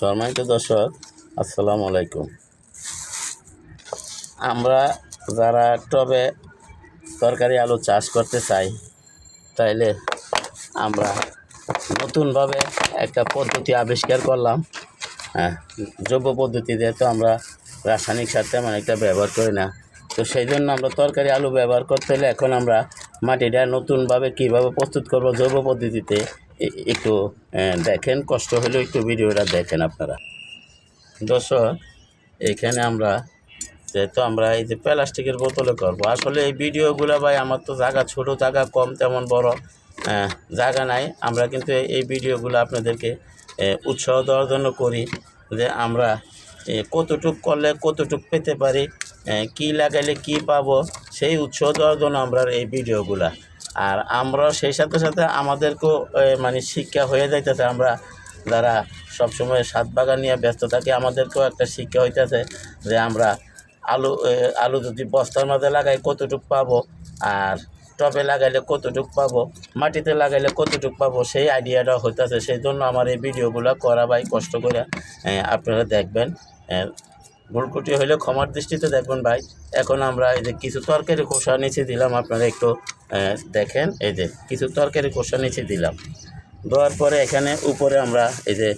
সম্মানিত দর্শক, আসসালামু আলাইকুম। আমরা যারা টবে তরকারি আলু চাষ করতে চাই, তাইলে আমরা নতুনভাবে একটা পদ্ধতি আবিষ্কার করলাম। হ্যাঁ জৈব পদ্ধতিতে তো আমরা রাসায়নিক সার তেমন একটা ব্যবহার করি না। তো সেই জন্য আমরা তরকারি আলু ব্যবহার করতে হলে এখন আমরা মাটিটা নতুনভাবে কীভাবে প্রস্তুত করব জৈব পদ্ধতিতে একটু দেখেন, কষ্ট হলেও একটু ভিডিওটা দেখেন আপনারা। দর্শক, এখানে আমরা যেহেতু আমরা এই যে প্লাস্টিকের বোতলে করব, আসলে এই ভিডিওগুলো ভাই আমার তো জায়গা ছোট, জায়গা কম, তেমন বড় জায়গা নাই। আমরা কিন্তু এই- ভিডিওগুলো আপনাদেরকে উৎসাহ দেওয়ার জন্য করি যে আমরা কতটুক করলে কতটুক পেতে পারি কি লাগাইলে কি পাবো, সেই উৎসাহ দেওয়ার জন্য আমরা এই ভিডিওগুলা আর আমরা সেই সাথে সাথে আমাদেরকেও মানে শিক্ষা হয়ে যাইতেছে। আমরা যারা সবসময় সাত বাগান নিয়ে ব্যস্ত থাকি, আমাদেরকেও একটা শিক্ষা হইতেছে যে আমরা আলু আলু যদি বস্তার মধ্যে লাগাই কতটুক পাবো? আর টবে লাগাইলে কতটুক পাবো? মাটিতে লাগাইলে কতটুক পাবো? সেই আইডিয়াটা হইতেছে। সেই জন্য আমার এই ভিডিওগুলো করা ভাই কষ্ট করে আপনারা দেখবেন। ভুলকুটি হলে ক্ষমার দৃষ্টিতে দেখবেন ভাই। এখন আমরা এই যে কিছু তরকারি খোসা নিচে দিলাম, আপনারা একটু দেখেন, এই যে কিছু তরকারি খোসা নিচে দিলাম। দেওয়ার পরে এখানে উপরে আমরা এই যে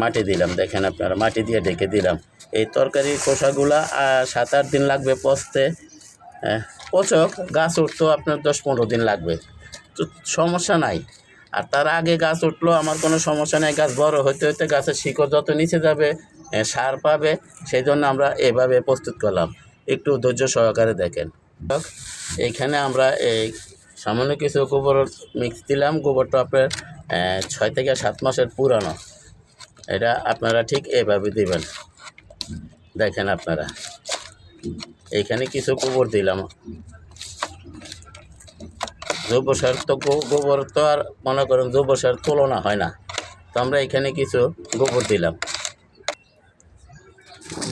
মাটি দিলাম, দেখেন আপনারা, মাটি দিয়ে ঢেকে দিলাম। এই তরকারি খোসাগুলা সাত আট দিন লাগবে পচতে। পচক, গাছ উঠতেও আপনার দশ পনেরো দিন লাগবে। তো সমস্যা নাই। আর তার আগে গাছ উঠল, আমার কোনো সমস্যা নেই, গাছ বড় হইতে হইতে গাছের শিকড় যত নিচে যাবে সার পাবে সেই জন্য আমরা এভাবে প্রস্তুত করলাম। একটু ধৈর্য সহকারে দেখেন। এইখানে আমরা এই সামান্য কিছু গোবর মিক্স দিলাম। গোবরটা আপনার ছয় থেকে সাত মাসের পুরানো। এটা আপনারা ঠিক এভাবে দিবেন। দেখেন আপনারা। এইখানে কিছু গোবর দিলাম। জৈব সার তো গোবর তো আর মনে করেন জৈব সার তুলনা হয় না। তো আমরা এখানে কিছু গোবর দিলাম।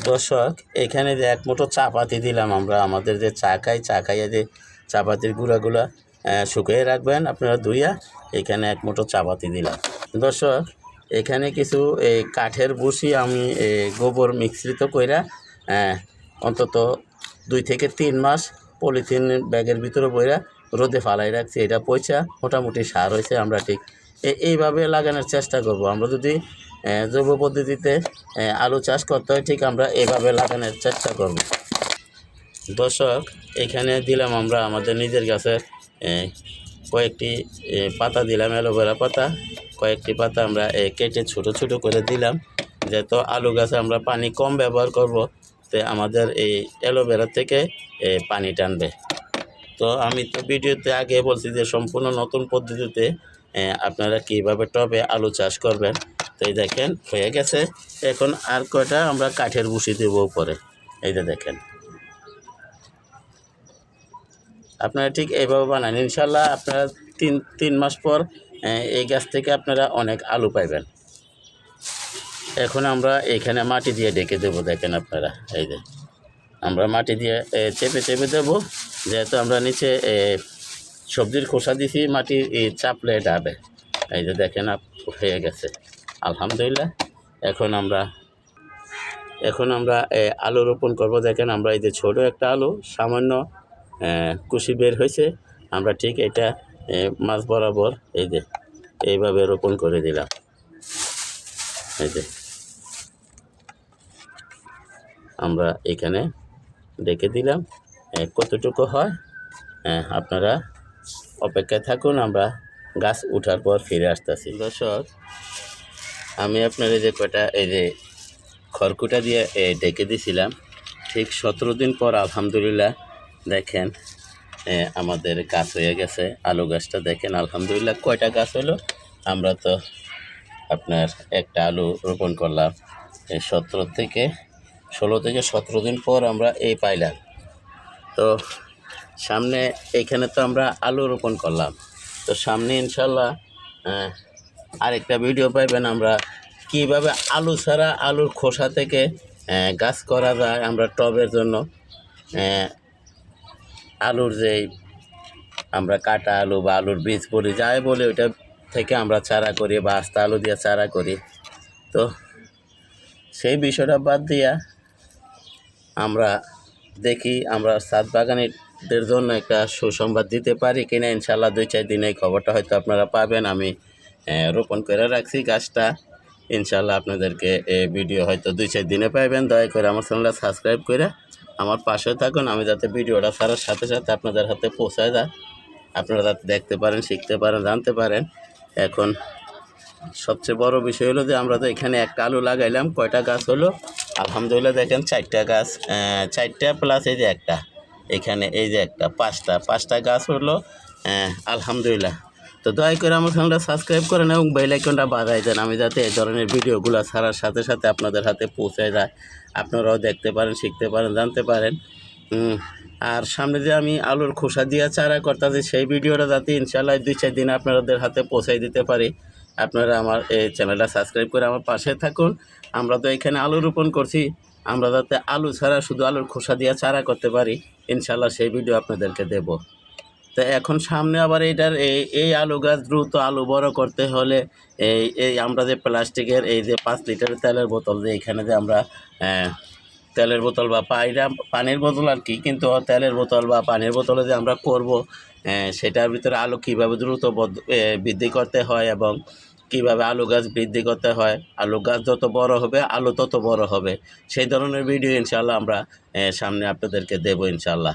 দর্শক, এখানে যে এক মুঠো চাপাতি দিলাম আমরা, আমাদের যে চা খাই, চা খাইয়ে যে চাপাতির গুঁড়াগুলো শুকিয়ে রাখবেন আপনারা ধুইয়া, এখানে এক মুঠো চাপাতি দিলাম। দর্শক, এখানে কিছু এই কাঠের বুসি আমি গোবর মিশ্রিত কইরা অন্তত দুই থেকে তিন মাস পলিথিন ব্যাগের ভিতরে বইরা রোদে ফালাই রাখছি। এটা পয়সা, মোটামুটি সার হয়েছে, আমরা ঠিক এইভাবে লাগানোর চেষ্টা করব। আমরা যদি জৈব পদ্ধতিতে আলু চাষ করতে হয়, ঠিক আমরা এভাবে লাগানোর চেষ্টা করব। দর্শক, এখানে দিলাম আমরা আমাদের নিজের গাছের কয়েকটি পাতা দিলাম, অ্যালোভেরা পাতা। কয়েকটি পাতা আমরা কেটে ছোট ছোট করে দিলাম, যেহেতু আলু গাছে আমরা পানি কম ব্যবহার করব, তো আমাদের এই অ্যালোভেরা থেকে পানি টানবে। তো আমি তো ভিডিওতে আগে বলছি যে, সম্পূর্ণ নতুন পদ্ধতিতে আপনারা কীভাবে টবে আলু চাষ করবেন তো এই দেখেন, হয়ে গেছে। এখন আর কয়টা আমরা কাঠের বুসি দেবো উপরে? এই যে দেখেন। আপনারা ঠিক এইভাবে বানান। ইনশাল্লাহ আপনারা তিন তিন মাস পর এই গাছ থেকে আপনারা অনেক আলু পাইবেন। এখন আমরা এখানে মাটি দিয়ে ডেকে দেবো, দেখেন আপনারা। এই যে, আমরা মাটি দিয়ে চেপে চেপে দেবো। যেহেতু আমরা নিচে সবজির খোসা দিছি মাটি চাপলে ডাবে। এই যে দেখেন হয়ে গেছে। আলহামদুলিল্লাহ। এখন আমরা এখন আমরা আলু রোপণ করব। দেখেন আমরা এই যে ছোটো একটা আলু, সামান্য কুশি বের হয়েছে। আমরা ঠিক এটা মাছ বরাবর এই যে, এইভাবে রোপণ করে দিলাম। এই যে, আমরা এখানে রেখে দিলাম। কতটুকু হয়? আপনারা অপেক্ষায় থাকুন, আমরা গাছ উঠার পর ফিরে আসতেছি। দর্শক আমি আপনার এই যে কটা এই যে খড়কুটা দিয়ে ডেকে দিছিলাম, ঠিক সতেরো দিন পর আলহামদুলিল্লাহ দেখেন আমাদের গাছ হয়ে গেছে, আলু গাছটা দেখেন, আলহামদুলিল্লাহ কয়টা গাছ হলো? আমরা তো আপনার একটা আলু রোপণ করলাম সতেরো থেকে ষোলো থেকে সতেরো দিন পর আমরা এই পাইলাম। তো সামনে এইখানে তো আমরা আলু রোপণ করলাম। তো সামনে ইনশাল্লাহ আরেকটা ভিডিও পাইবেন আমরা কীভাবে আলু ছাড়া আলুর খোসা থেকে গাছ করা যায় আমরা টবের জন্য। আলুর যেই আমরা কাটা আলু বা আলুর বীজ বলি যাই বলি ওইটা থেকে আমরা চারা করি বা আস্তা আলু দিয়ে চারা করি। তো সেই বিষয়টা বাদ দিয়া আমরা দেখি আমরা সাত বাগানিদের জন্য একটা সুসংবাদ দিতে পারি কিনা। ইনশাল্লাহ দুই চার দিনে খবরটা হয়তো আপনারা পাবেন। আমি রোপণ করে রাখছি গাছটা। ইনশাল্লাহ আপনাদেরকে এই ভিডিও হয়তো দুই, চার দিনে পাইবেন। দয়া করে আমার চ্যানেলটা সাবস্ক্রাইব করে আমার পাশে থাকুন। আমি যাতে ভিডিওটা ছাড়ার সাথে সাথে আপনাদের হাতে পৌঁছায় যায়। আপনারা যাতে দেখতে পারেন, শিখতে পারেন, জানতে পারেন। এখন সবচেয়ে বড় বিষয় হলো যে আমরা তো এখানে একটা আলু লাগাইলাম, কয়টা গাছ হলো? আলহামদুলিল্লাহ দেখেন চারটা গাছ চারটা প্লাস এই যে একটা। এখানে এই যে একটা, পাঁচটা পাঁচটা গাছ হলো আলহামদুলিল্লাহ। তো দয়া করে আমার চ্যানেলটা সাবস্ক্রাইব করেন এবং বেল আইকনটা বাজাই দেন। আমি যাতে এই ধরনের ভিডিওগুলো ছাড়ার সাথে সাথে আপনাদের হাতে পৌঁছে যায়। আপনারাও দেখতে পারেন, শিখতে পারেন, জানতে পারেন। আর সামনে যে আমি আলুর খোসা দিয়ে চারা করতেছি, সেই ভিডিওটা যাতে ইনশাল্লাহ দুই চার দিন আপনাদের হাতে পৌঁছাই দিতে পারি। আপনারা আমার এই চ্যানেলটা সাবস্ক্রাইব করে আমার পাশে থাকুন। আমরা তো এখানে আলু রোপণ করছি। আমরা যাতে আলু ছাড়া শুধু আলুর খোসা দিয়ে চারা করতে পারি ইনশাল্লাহ সেই ভিডিও আপনাদেরকে দেব। তো এখন সামনে আবার এইটার এই এই আলু গাছ দ্রুত আলু বড় করতে হলে এই এই আমরা যে প্লাস্টিকের এই যে পাঁচ লিটারের তেলের বোতল যে এখানে যে আমরা তেলের বোতল বা পাইরা, পানির বোতল আর কি, কিন্তু তেলের বোতল বা পানির বোতলে যে আমরা করব সেটার ভিতরে আলু কীভাবে দ্রুত বদ- বৃদ্ধি করতে হয় এবং কীভাবে আলু গাছ বৃদ্ধি করতে হয়, আলু গাছ যত বড় হবে, আলু তত বড় হবে। সেই ধরনের ভিডিও ইনশাল্লাহ আমরা সামনে আপনাদেরকে দেব ইনশাল্লাহ